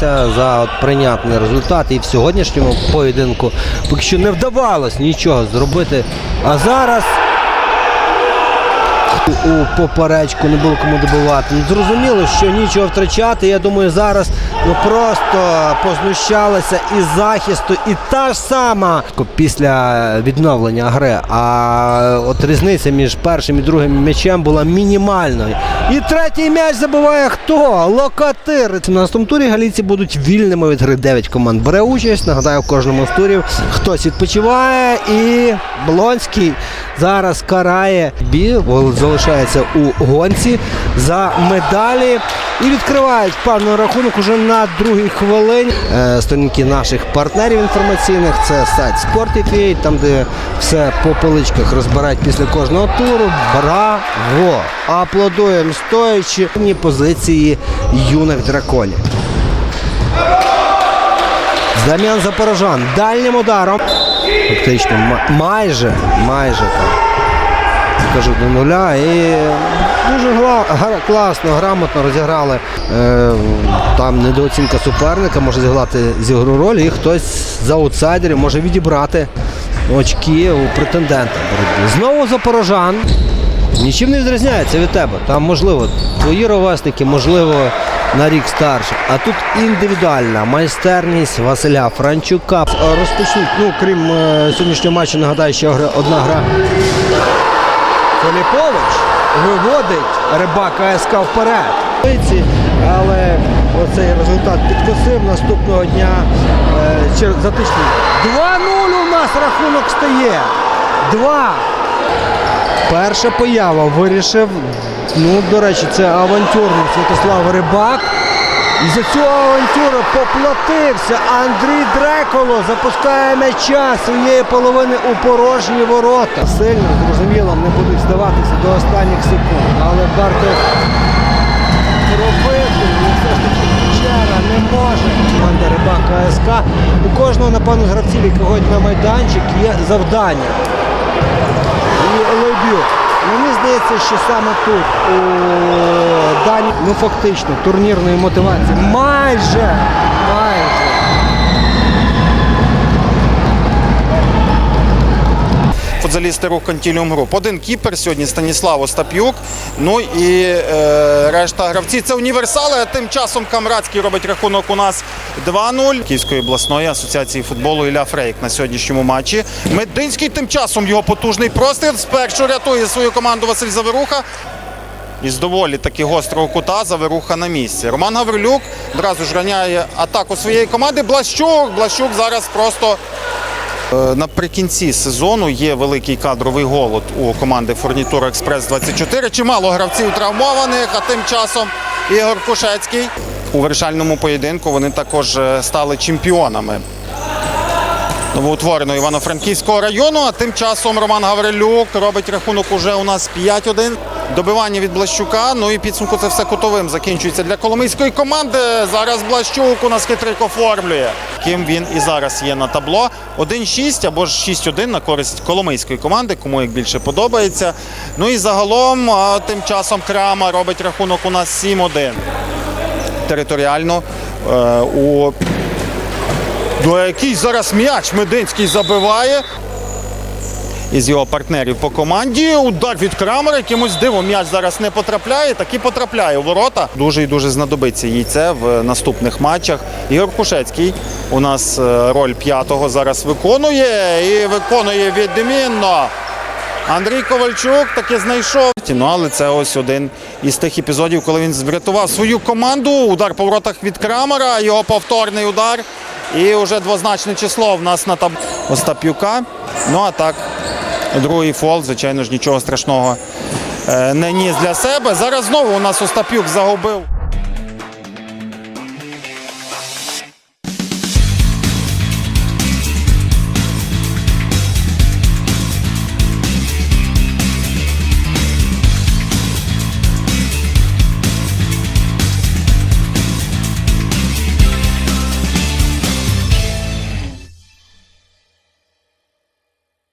боролися за от прийнятний результат. І в сьогоднішньому поєдинку поки що не вдавалось нічого зробити. А зараз у поперечку не було кому добивати. Зрозуміло, що нічого втрачати. Я думаю, зараз ну просто познущалися із захисту, і та ж сама після відновлення гри. А от різниця між першим і другим м'ячем була мінімальною. І третій м'яч забиває хто? Локатир. В наступному турі галійці будуть вільними від гри. 9 команд бере участь. Нагадаю, в кожному з турів хтось відпочиває. І Блонський зараз карає бі, залишається у гонці за медалі. І відкривають певний рахунок уже на другій хвилині. Е, сторінки наших партнерів інформаційних. Це сайт Sport.ua, там де все по поличках розбирають після кожного туру. Браво! Аплодуємо стоячи в позиції юних драконів. Зам'ян запорожан дальнім ударом. Фактично, майже, майже так. Кажу до нуля. І дуже гла- класно, грамотно розіграли. Е, там недооцінка суперника може зіграти зігру роль, і хтось з аутсайдерів може відібрати очки у претендента. Знову запорожан. Нічим не відрізняється від тебе. Там, можливо, твої ровесники, можливо, на рік старше. А тут індивідуальна майстерність Василя Франчука. Розпочнуть, ну, крім е, сьогоднішнього матчу, нагадаю, ще гра- одна гра. Филіпович виводить рибак АСК вперед. Але оцей результат підкосив наступного дня е, через затишний. 2-0 у нас рахунок стає. 2. Перша поява вирішив. Ну, до речі, це авантюрник Святослав Рибак. І за цю авантюру поплатився Андрій Дреколо. Запускає м'яча своєї половини у порожні ворота. Сильно, зрозуміло, не будуть здаватися до останніх секунд. Але варто робити. І все ж таки Печера не може. Команда Рибак АСК. У кожного, напевно, гравців, які ходять на майданчик, є завдання і Мені здається, що саме тут у Дані, ну фактично, турнірної мотивації майже. Футзалісти рух Контіліум Груп. Один кіпер сьогодні Станіслав Остап'юк. Ну і е, решта гравці. Це універсали. А Тим часом Камрадський робить рахунок у нас 2-0. Київської обласної асоціації футболу Ілля Фрейк на сьогоднішньому матчі. Мединський тим часом його потужний простір. Спершу рятує свою команду Василь Заверуха. Із доволі таки гострого кута Заверуха на місці. Роман Гаврилюк одразу ж раняє атаку своєї команди. Блащук. Блащук зараз просто Наприкінці сезону є великий кадровий голод у команди Фурнітура Експрес 24. Чимало гравців травмованих, а тим часом Ігор Кушецький у вирішальному поєдинку вони також е, стали чемпіонами новоутвореного Івано-Франківського району. А тим часом Роман Гаврилюк робить рахунок уже у нас 5-1. Добивання від Блащука. Ну і підсумку це все кутовим закінчується для коломийської команди. Зараз Блащук у нас хитрик оформлює. Ким він і зараз є на табло. 1-6 або ж 6-1 на користь коломийської команди, кому як більше подобається. Ну і загалом тим часом Крама робить рахунок у нас 7-1. Територіально е, у до який зараз м'яч Мединський забиває. Із його партнерів по команді. Удар від Крамера. Якимось дивом м'яч зараз не потрапляє, так і потрапляє у ворота. Дуже і дуже знадобиться їй це в наступних матчах. Ігор Кушецький у нас е, роль п'ятого зараз виконує і виконує відмінно. Андрій Ковальчук таки знайшов. Ну, але це ось один із тих епізодів, коли він врятував свою команду. Удар по воротах від Крамера, його повторний удар. І вже двозначне число в нас на таб Остап'юка. Ну а так, другий фол, звичайно ж, нічого страшного е, не ніс для себе. Зараз знову у нас Остап'юк загубив.